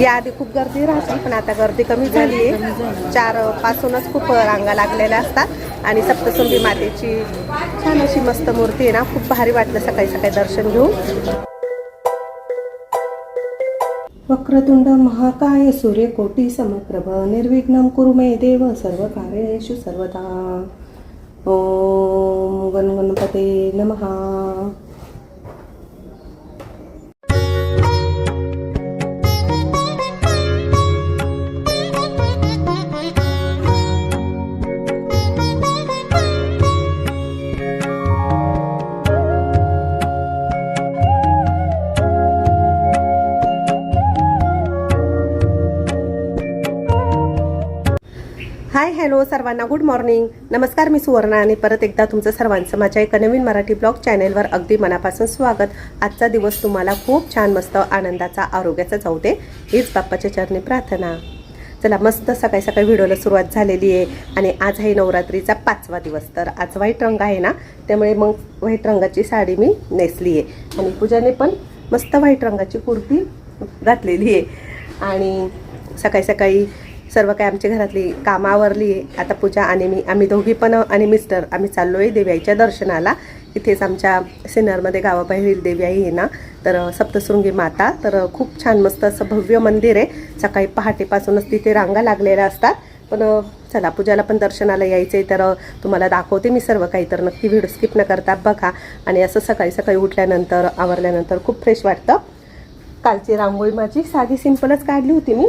या आधी खूप गर्दी राहते पण आता गर्दी कमी झाली आहे. चार पासूनच खूप रांगा लागलेल्या असतात. आणि सप्तसुंबी मातेची छान अशी मस्त मूर्ती आहे ना खूप भारी वाटलं सकाळी सकाळी दर्शन घेऊन. वक्रतुंड महाकाय सूर्यकोटी समप्रभ निर्विघ्न कुरु मे देव सर्व कार्येषु सर्वदा. ओम गणगणपते नमहा सर्वांना गुड मॉर्निंग नमस्कार मी सुवर्णा आणि परत एकदा तुमचं सर्वांचं माझ्या एका नवीन मराठी ब्लॉग चॅनेलवर अगदी मनापासून स्वागत. आजचा दिवस तुम्हाला खूप छान मस्त आनंदाचा आरोग्याचा जाऊ दे हीच बाप्पाच्या चरणी प्रार्थना. चला मस्त सकाळी सकाळी व्हिडिओला सुरुवात झालेली आहे आणि आज आहे नवरात्रीचा पाचवा दिवस. तर आज व्हाईट रंग आहे ना त्यामुळे मग व्हाईट रंगाची साडी मी नेसली आहे. आणि पूजाने पण मस्त व्हाईट रंगाची कुर्ती घातलेली आहे. आणि सकाळी सकाळी सर्व काय आमची घरातली कामं आवरली आहे. आता पूजा आणि मी आम्ही दोघी पण आणि मिस्टर आम्ही चाललो आहे देव्याईच्या दर्शनाला. इथेच आमच्या सिन्नरमध्ये गावाबाहेरील देव्याई आहे ना तर सप्तशृंगी माता. तर खूप छान मस्त असं भव्य मंदिर आहे. सकाळी पहाटेपासूनच तिथे रांगा लागलेल्या असतात. पण चला पूजाला पण दर्शनाला यायचं आहे तर तुम्हाला दाखवते मी सर्व काही. तर नक्की व्हिडिओ स्किप न करता बघा. आणि असं सकाळी सकाळी उठल्यानंतर आवरल्यानंतर खूप फ्रेश वाटतं. कालची रांगोळी माझी साधी सिंपलच काढली होती मी.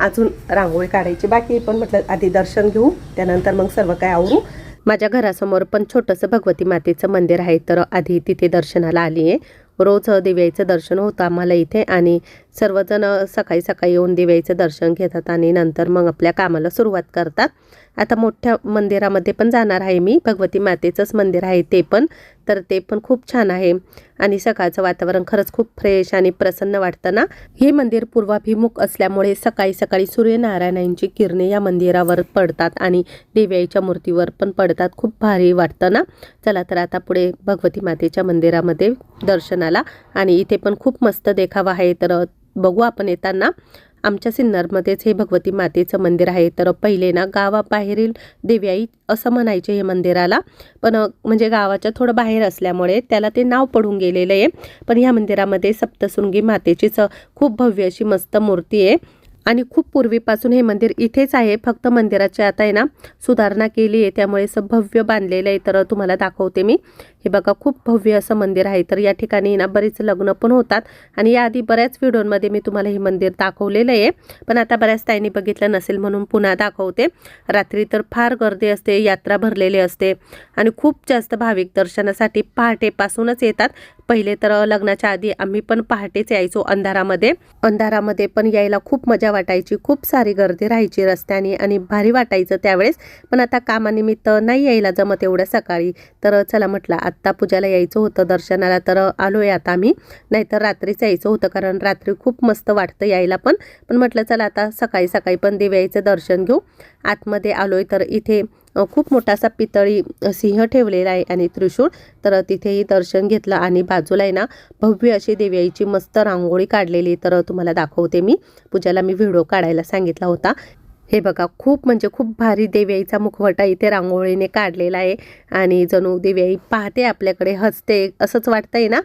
अजून रांगोळी काढायची बाकी पण म्हटलं आधी दर्शन घेऊ त्यानंतर मग सर्व काय आवरू. माझ्या घरासमोर पण छोटंसं भगवती मातेचं मंदिर आहे तर आधी तिथे दर्शनाला आली आहे. रोज दिव्याचं दर्शन होतं आम्हाला इथे आणि सर्वजण सकाळी सकाळी येऊन दिव्याचं दर्शन घेतात आणि नंतर मग आपल्या कामाला सुरुवात करतात. आता मोठ्या मंदिरामध्ये पण जाणार आहे मी. भगवती मातेचंच मंदिर आहे ते पण. तर ते पण खूप छान आहे. आणि सकाळचं वातावरण खरंच खूप फ्रेश आणि प्रसन्न वाटतं ना. हे मंदिर पूर्वाभिमुख असल्यामुळे सकाळी सकाळी सूर्यनारायणांची किरणे या मंदिरावर पडतात आणि देव्याईच्या मूर्तीवर पण पडतात. खूप भारी वाटतं ना. चला तर आता पुढे भगवती मातेच्या मंदिरामध्ये दर्शनाला. आणि इथे पण खूप मस्त देखावा आहे. तर बघू आपण येताना. आमच्या सिन्नरमध्येच हे भगवती मातेचं मंदिर आहे. तर पहिले ना गावाबाहेरील देव्याई असं म्हणायचे हे मंदिराला. पण म्हणजे गावाच्या थोडं बाहेर असल्यामुळे त्याला ते नाव पडून गेलेलं आहे. पण ह्या मंदिरामध्ये सप्तशृंगी मातेचीच खूप भव्य अशी मस्त मूर्ती आहे. आणि खूप पूर्वीपासून हे मंदिर इथेच आहे. फक्त मंदिराची आता आहे ना सुधारणा केली आहे. त्यामुळे असं भव्य बांधलेलं आहे. तर तुम्हाला दाखवते मी. हे बघा खूप भव्य असं मंदिर आहे. तर या ठिकाणी ना बरीच लग्न पण होतात. आणि याआधी बऱ्याच व्हिडिओमध्ये मी तुम्हाला हे मंदिर दाखवलेलं आहे. पण आता बऱ्याच ताईंनी बघितलं नसेल म्हणून पुन्हा दाखवते. रात्री तर फार गर्दी असते. यात्रा भरलेली असते. आणि खूप जास्त भाविक दर्शनासाठी पहाटेपासूनच येतात. पहिले तर लग्नाच्या आधी आम्ही पण पहाटेच यायचो अंधारामध्ये. अंधारामध्ये पण यायला खूप मजा वाटायची खूप सारी गर्दी राहायची रस्त्याने आणि भारी वाटायचं त्यावेळेस. पण आता कामानिमित्त नाही यायला जमत एवढ्या सकाळी. तर चला म्हटलं आत्ता पूजाला यायचं होतं दर्शनाला तर आलोय आता आम्ही. नाहीतर रात्रीच यायचं होतं कारण रात्री खूप मस्त वाटतं यायला पण. पण म्हटलं चला आता सकाळी सकाळी पण देव्याईचं दर्शन घेऊ. आतमध्ये आलोय तर इथे खूप मोठा असा पितळी सिंह ठेवलेला आहे आणि त्रिशूळ. तर तिथेही दर्शन घेतलं आणि बाजूला आहे ना भव्य अशी देव्याईची मस्त रांगोळी काढलेली तर तुम्हाला दाखवते मी. पूजाला मी व्हिडिओ काढायला सांगितला होता. हे बघा खूप म्हणजे खूप भारी देवयाईचा मुखवटा इथे रांगोळीने काढलेला आहे. आणि जणू देवयाई पाहते आपल्याकडे हसते. असंच वाटतंय ना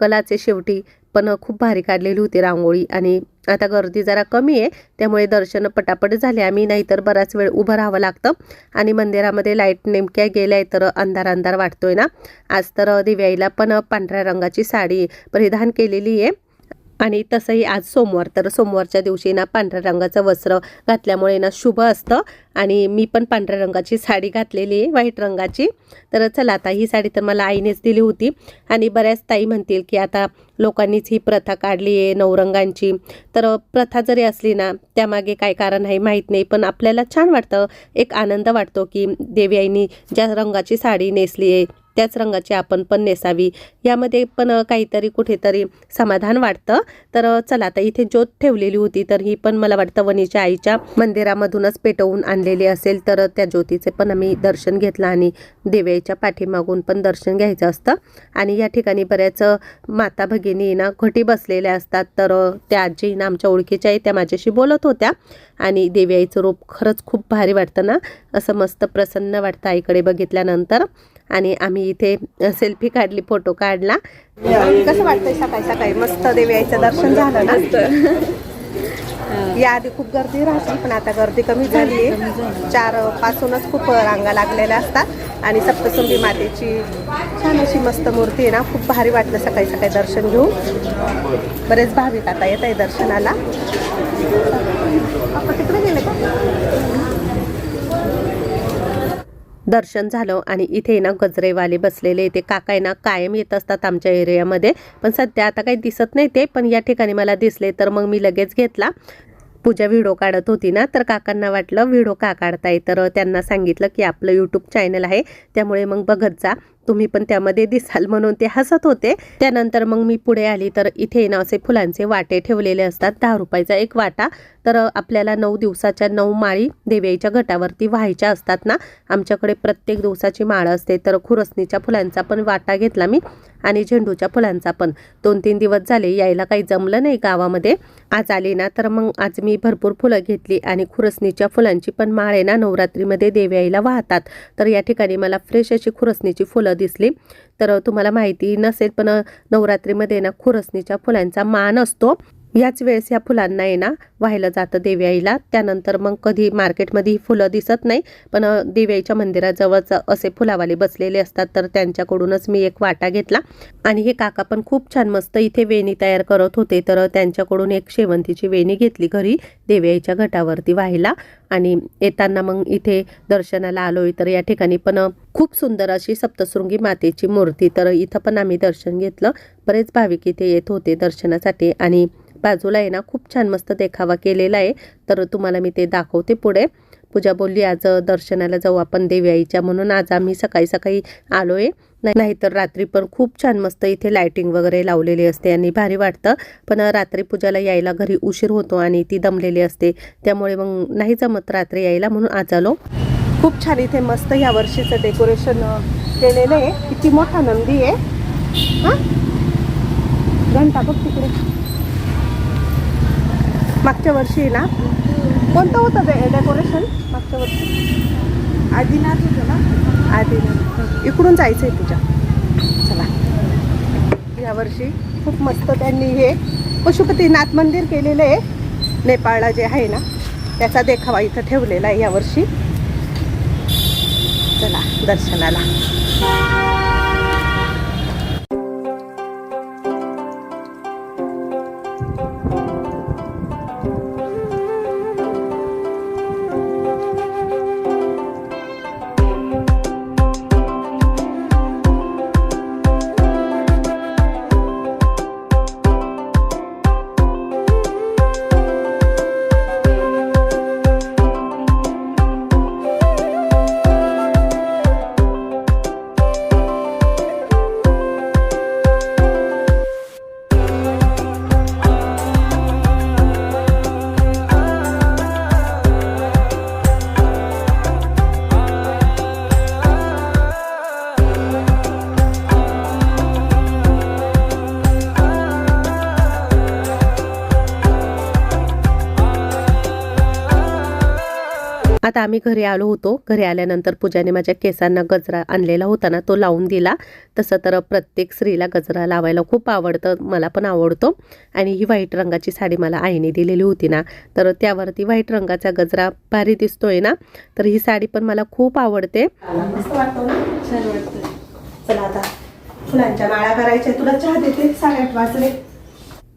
कलाचे शेवटी. पण खूप भारी काढलेली होती रांगोळी आणि आता गर्दी जरा कमी आहे त्यामुळे दर्शन पटापट झाले. आम्ही नाहीतर बराच वेळ उभं राहावं लागतं आणि मंदिरामध्ये लाइट नेमक्या गेल्या आहे तर अंधार अंधार वाटतोय ना. आज तर दिव्याईला पण पांढऱ्या रंगाची साडी परिधान केलेली आहे. आणि तसंही आज सोमवार तर सोमवारच्या दिवशी ना पांढऱ्या रंगाचं वस्त्र घातल्यामुळे ना शुभ असतं. आणि मी पण पांढऱ्या रंगाची साडी घातलेली आहे व्हाईट रंगाची. तर चला आता ही साडी तर मला आईनेच दिली होती. आणि बऱ्याच ताई म्हणतील की आता लोकांनीच ही प्रथा काढली आहे नवरंगांची. तर प्रथा जरी असली ना त्यामागे काय कारण आहे माहीत नाही पण आपल्याला छान वाटतं एक आनंद वाटतो की देवी आईनी ज्या रंगाची साडी नेसली आहे त्याच रंगाची आपण पण नेसावी. यामध्ये पण काहीतरी कुठेतरी समाधान वाटतं. तर चला आता इथे ज्योत ठेवलेली होती तर ही पण मला वाटतं वणीच्या आईच्या मंदिरामधूनच पेटवून आणलेली असेल तर त्या ज्योतीचे पण आम्ही दर्शन घेतलं आणि देव्याच्या पाठीमागून पण दर्शन घ्यायचं असतं. आणि या ठिकाणी बऱ्याच माता भगिनी ना घटी बसलेल्या असतात. तर त्या आजी ना आमच्या ओळखीच्या आहे त्या माझ्याशी बोलत होत्या. आणि देवी आईचं रूप खरंच खूप भारी वाटतं ना असं मस्त प्रसन्न वाटतं आईकडे बघितल्यानंतर. आणि आम्ही इथे सेल्फी काढली फोटो काढला. कसं वाटतंय सकाळी सकाळी? मस्त देवी आईचं दर्शन झालं ना? याआधी खूप गर्दी राहते पण आता गर्दी कमी झाली आहे. चार पासूनच खूप रांगा लागलेल्या असतात. आणि सप्तसुंगी मातेची छान अशी मस्त मूर्ती आहे ना? खूप भारी वाटलं सकाळी सकाळी दर्शन घेऊन. बरेच भाविक आता येत आहे दर्शनाला. आपण तिकडे गेले का? दर्शन झालं आणि इथे ना गजरेवाले बसलेले ते काका ना कायम येत असतात आमच्या एरियामध्ये. पण सध्या आता काही दिसत नाही ते पण या ठिकाणी मला दिसले तर मग मी लगेच घेतला. पूजा व्हिडिओ काढत होती ना तर काकांना वाटलं व्हिडिओ का काढताय? तर त्यांना सांगितलं की आपलं यूट्यूब चॅनल आहे त्यामुळे मग बघत जा. तुम्ही पण त्यामध्ये दिसाल म्हणून ते हसत होते. त्यानंतर मग मी पुढे आली तर इथे ना असे फुलांचे वाटे ठेवलेले असतात. दहा रुपयाचा एक वाटा. तर आपल्याला नऊ दिवसाच्या नऊ माळी देवीच्या घटावरती व्हायच्या असतात ना. आमच्याकडे प्रत्येक दिवसाची माळ असते. तर खुरसणीच्या फुलांचा पण वाटा घेतला मी आणि झेंडूच्या फुलांचा पण. दोन तीन दिवस झाले यायला काही जमलं नाही गावामध्ये. आज आली ना तर मग आज मी भरपूर फुलं घेतली आणि खुरसणीच्या फुलांची पण माळ आहे ना नवरात्रीमध्ये देवी आईला वाहतात. तर या ठिकाणी मला फ्रेश अशी खुरसणीची फुलं दिसली. तर तुम्हाला माहिती नसेल पण नवरात्रीमध्ये ना खुरसणीच्या फुलांचा मान असतो. याच वेळेस या फुलांना आहे ना वाहिलं जातं देवी आईला. त्यानंतर मग कधी मार्केटमध्ये ही फुलं दिसत नाही पण अ, देवी आईच्या मंदिराजवळच असे फुलावाले बसलेले असतात. तर त्यांच्याकडूनच मी एक वाटा घेतला. आणि हे काका पण खूप छान मस्त इथे वेणी तयार करत होते. तर त्यांच्याकडून एक शेवंतीची वेणी घेतली घरी देवी आईच्या घटावरती व्हायला. आणि येताना मग इथे दर्शनाला आलो तर या ठिकाणी पण खूप सुंदर अशी सप्तशृंगी मातेची मूर्ती. तर इथं पण आम्ही दर्शन घेतलं. बरेच भाविक इथे येत होते दर्शनासाठी. आणि बाजूला आहे ना खूप छान मस्त देखावा केलेला आहे. तर तुम्हाला मी ते दाखवते पुढे. पूजा बोलली आज दर्शनाला जाऊ आपण देवी आईच्या म्हणून. आज आम्ही सकाळी सकाळी आलो नाही नाहीतर रात्री पण खूप छान मस्त इथे लायटिंग वगैरे लावलेली असते आणि भारी वाटतं. पण रात्री पूजाला यायला घरी उशीर होतो आणि ती दमलेली असते. त्यामुळे मग नाही जमत रात्री यायला म्हणून आज आलो. खूप छान इथे मस्त या वर्षीचं डेकोरेशन केलेलं आहे. किती मोठा नंदी आहे. हां? घंटा बघ तिकडे. मागच्या वर्षी ना कोणतं होतं डे डेकोरेशन मागच्या वर्षी? आदिनाथ होतं ना? आधी इकडून जायचं आहे तुझ्या. चला. यावर्षी खूप मस्त त्यांनी हे पशुपतीनाथ मंदिर केलेलं आहे. नेपाळला जे आहे ना त्याचा देखावा इथं ठेवलेला आहे यावर्षी चला दर्शनाला. आता आम्ही घरी आलो होतो. घरी आल्यानंतर पूजाने माझ्या केसांना गजरा आणलेला होता ना तो लावून दिला. तसं तर प्रत्येक स्त्रीला गजरा लावायला खूप आवडतं मला पण आवडतो. आणि ही व्हाईट रंगाची साडी मला आईने दिलेली होती ना तर त्यावरती व्हाईट रंगाचा गजरा भारी दिसतोय ना तर ही साडी पण मला खूप आवडते. चला आता फुलांच्या माळा करायच्या. तुला चहा देते? साडेआठ वाजले.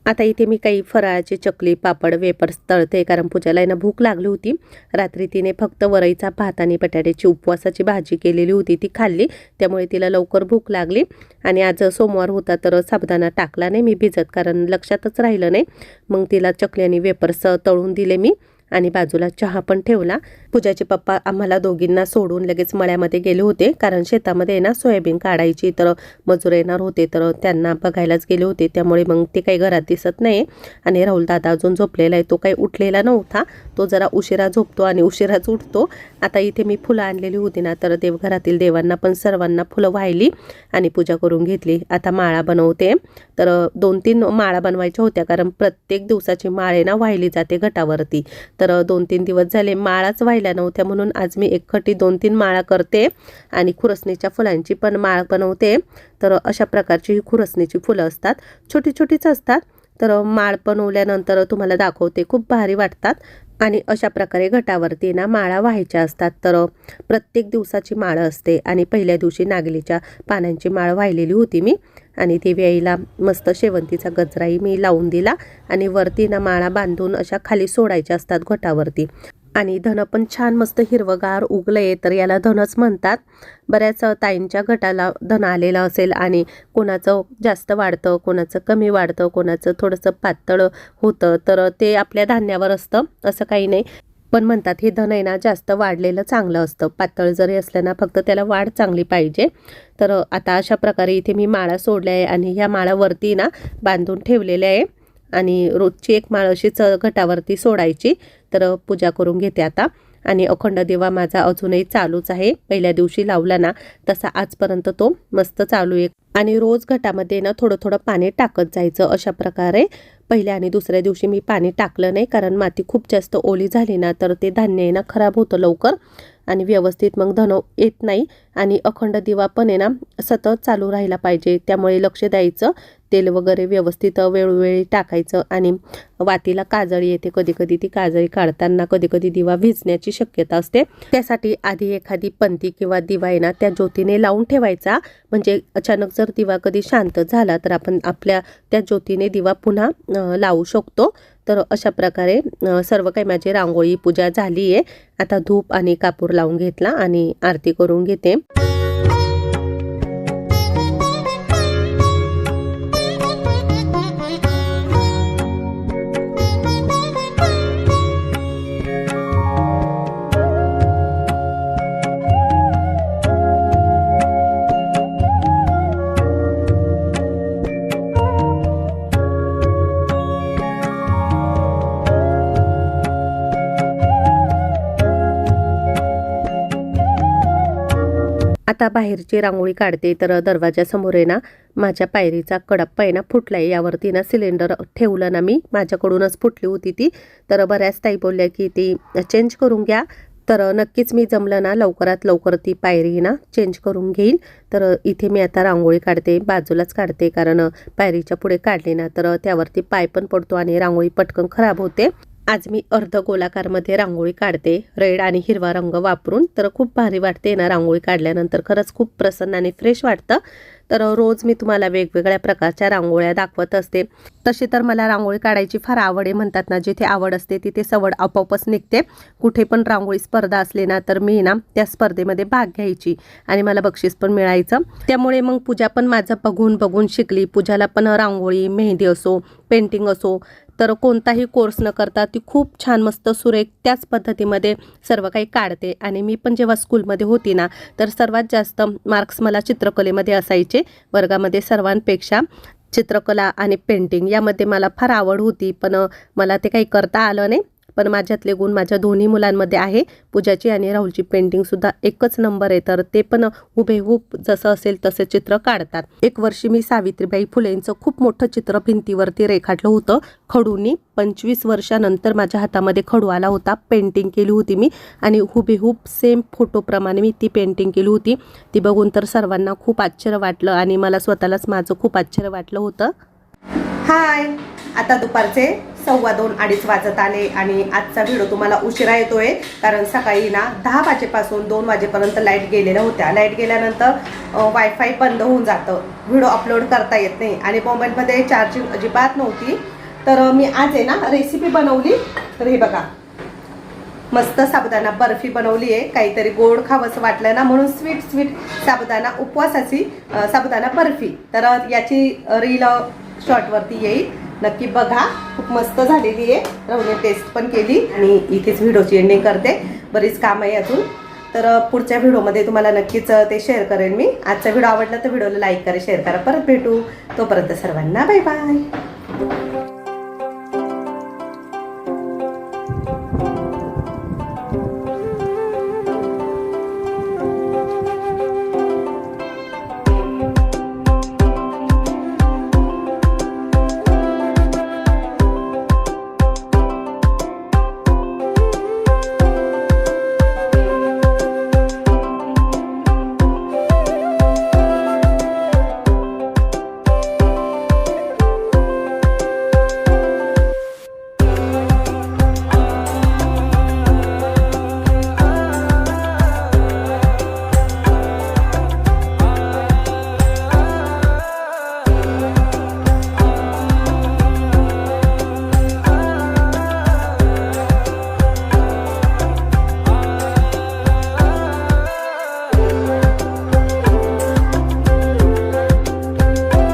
आता इथे मी काही फराळाचे चकली पापड वेपर्स तळते कारण पूजाला यांना ना भूक लागली होती. रात्री तिने फक्त वरईचा भात आणि बटाट्याची उपवासाची भाजी केलेली होती ती खाल्ली. त्यामुळे तिला लवकर भूक लागली. आणि आज सोमवार होता तर साबुदाणा टाकला नाही मी भिजत कारण लक्षातच राहिलं नाही. मग तिला चकली आणि वेपर्स तळून दिले मी. आणि बाजूला चहा पण ठेवला. पूजाचे पप्पा आम्हाला दोघींना सोडून लगेच मळ्यामध्ये गेले होते. कारण शेतामध्ये ना सोयाबीन काढायची तर मजूर येणार होते तर त्यांना बघायलाच गेले होते. त्यामुळे मग ते काही घरात दिसत नाही. आणि राहुल दादा अजून झोपलेला आहे. तो काही उठलेला नव्हता. तो जरा उशिरा झोपतो आणि उशिराच उठतो. आता इथे मी फुलं आणलेली होती ना तर देवघरातील देवांना पण सर्वांना फुलं वाहिली आणि पूजा करून घेतली. आता माळा बनवते. तर दोन तीन माळा बनवायच्या होत्या. कारण प्रत्येक दिवसाची माळे ना वाहिली जाते घटावरती. तर तर दोन तीन दिवस झाले माळाच व्हायला नव्हत्या म्हणून आज मी एकखटी दोन तीन माळा करते आणि खुरसणीच्या फुलांची पण माळ बनवते. तर अशा प्रकारची ही खुरसणीची फुलं असतात. छोटी छोटीच असतात. तर माळ बनवल्यानंतर तुम्हाला दाखवते खूप भारी वाटतात. आणि अशा प्रकारे घटावरती ना माळा व्हायच्या असतात. तर प्रत्येक दिवसाची माळ असते आणि पहिल्या दिवशी नागलीच्या पानांची माळ वाहिलेली होती मी. आणि ती वेळीला मस्त शेवंतीचा गजराही मी लावून दिला आणि वरती ना माळा बांधून अशा खाली सोडायच्या असतात घटावरती. आणि धन पण छान मस्त हिरवगार उगलंय तर याला धनच म्हणतात. बऱ्याच ताईंच्या गटाला धन आलेलं असेल आणि कोणाचं जास्त वाढतं कोणाचं कमी वाढतं कोणाचं थोडंसं पातळ होतं तर ते आपल्या धान्यावर असतं असं काही नाही. पण म्हणतात हे धन आहे ना जास्त वाढलेलं चांगलं असतं. पातळ जरी असलं ना फक्त त्याला वाढ चांगली पाहिजे. तर आता अशा प्रकारे इथे मी माळा सोडल्या आहे आणि ह्या माळावरती ना बांधून ठेवलेल्या आहे. आणि रोजची एक माळ अशीच घटावरती सोडायची. तर पूजा करून घेते आता. आणि अखंड देवा माझा अजूनही चालूच आहे. पहिल्या दिवशी लावला ना तसा आजपर्यंत तो मस्त चालू आहे. आणि रोज घटामध्ये ना थोडं थोडं पाणी टाकत जायचं अशा प्रकारे. पहिल्या आणि दुसऱ्या दिवशी मी पाणी टाकलं नाही कारण माती खूप जास्त ओली झाली ना तर ते धान्य आहे ना खराब होतं लवकर आणि व्यवस्थित मग धन येत नाही आणि अखंड दिवा पण आहे ना सतत चालू राहिला पाहिजे त्यामुळे लक्ष द्यायचं. तेल वगैरे व्यवस्थित वेळोवेळी टाकायचं आणि वातीला काजळी येते. कधी कधी ती काजळी काढताना कधी कधी दिवा भिजण्याची शक्यता असते. त्यासाठी आधी एखादी पंती किंवा दिवा आहे ना त्या ज्योतीने लावून ठेवायचा. म्हणजे अचानक जर दिवा कधी शांत झाला तर आपण आपल्या त्या ज्योतीने दिवा पुन्हा लावू शकतो. तर अशा प्रकारे सर्व काही माझी रांगोळी पूजा झाली आहे आता धूप आणि कापूर लावून घेतला आणि आरती करून घेते. आता बाहेरची रांगोळी काढते तर दरवाजासमोर आहे ना माझ्या पायरीचा कडप्पा आहे ना फुटला आहे यावरती ना सिलेंडर ठेवलं ना मी. माझ्याकडूनच फुटली होती ती. तर बऱ्याच ताई बोलल्या की ती चेंज करून घ्या. तर नक्कीच मी जमलं ना लवकरात लवकर ती पायरी ना चेंज करून घेईल. तर इथे मी आता रांगोळी काढते बाजूलाच काढते कारण पायरीच्या पुढे काढली ना तर त्यावरती पाय पण पडतो आणि रांगोळी पटकन खराब होते. आज मी अर्ध गोलाकारमध्ये रांगोळी काढते. रेड आणि हिरवा रंग वापरून तर खूप भारी वाटते ना रांगोळी काढल्यानंतर. खरंच खूप प्रसन्न आणि फ्रेश वाटतं. तर रोज मी तुम्हाला वेगवेगळ्या प्रकारच्या रांगोळ्या दाखवत असते. तशी तर मला रांगोळी काढायची फार आवड आहे म्हणतात ना जिथे आवड असते तिथे सवड आपोआपच निघते. कुठे पण रांगोळी स्पर्धा असली ना तर मी ना त्या स्पर्धेमध्ये भाग घ्यायची आणि मला बक्षीस पण मिळायचं. त्यामुळे मग पूजा पण माझं बघून बघून शिकली. पूजाला पण रांगोळी मेहंदी असो पेंटिंग असो तर कोणताही कोर्स न करता ती खूप छान मस्त सुरेख त्याच पद्धतीमध्ये सर्व काही काढते. आणि मी पण जेव्हा स्कूलमध्ये होती ना तर सर्वात जास्त मार्क्स मला चित्रकलेमध्ये असायचे. वर्गामध्ये सर्वांपेक्षा चित्रकला आणि पेंटिंग यामध्ये मला फार आवड होती पण मला ते काही करता आलं नाही. पण माझ्यातले गुण माझ्या दोन्ही मुलांमध्ये आहे. पूजाची आणि राहुलची पेंटिंगसुद्धा एकच नंबर आहे. तर ते पण हुबेहूब जसं असेल तसे चित्र काढतात. एक वर्षी मी सावित्रीबाई फुलेंचं खूप मोठं चित्र भिंतीवरती रेखाटलं होतं. खडूनी पंचवीस वर्षानंतर माझ्या हातामध्ये खडू आला होता. पेंटिंग केली होती मी आणि हुबेहूब सेम फोटोप्रमाणे मी ती पेंटिंग केली होती. ती बघून तर सर्वांना खूप आश्चर्य वाटलं आणि मला स्वतःलाच माझं खूप आश्चर्य वाटलं होतं. हाय. आता दुपारचे सव्वा दोन अडीच वाजत आले आणि आजचा व्हिडिओ तुम्हाला उशिरा येतोय कारण सकाळी ना दहा वाजेपासून दोन वाजेपर्यंत लाइट गेलेल्या होत्या. लाइट गेल्यानंतर वायफाय बंद होऊन जातं. व्हिडिओ अपलोड करता येत नाही. आणि मोबाईलमध्ये चार्जिंग अजिबात नव्हती. तर मी आज आहे ना रेसिपी बनवली. तर हे बघा. मस्त साबुदाणा बर्फी बनवली आहे. काहीतरी गोड खावंसं वाटलं ना म्हणून स्वीट स्वीट साबुदाणा उपवासाची साबुदाणा बर्फी. तर याची रील शॉर्टवरती येईल. नक्की बघा. खूप मस्त झालेली आहे. रवने टेस्ट पण केली आणि इथेच व्हिडिओची एंडिंग करते. बरीच काम आहे अजून. तर पुढच्या व्हिडिओमध्ये तुम्हाला नक्कीच ते शेअर करेन मी. आजचा व्हिडिओ आवडला तर व्हिडिओला लाईक करा शेअर करा. परत भेटू. तोपर्यंत सर्वांना बाय बाय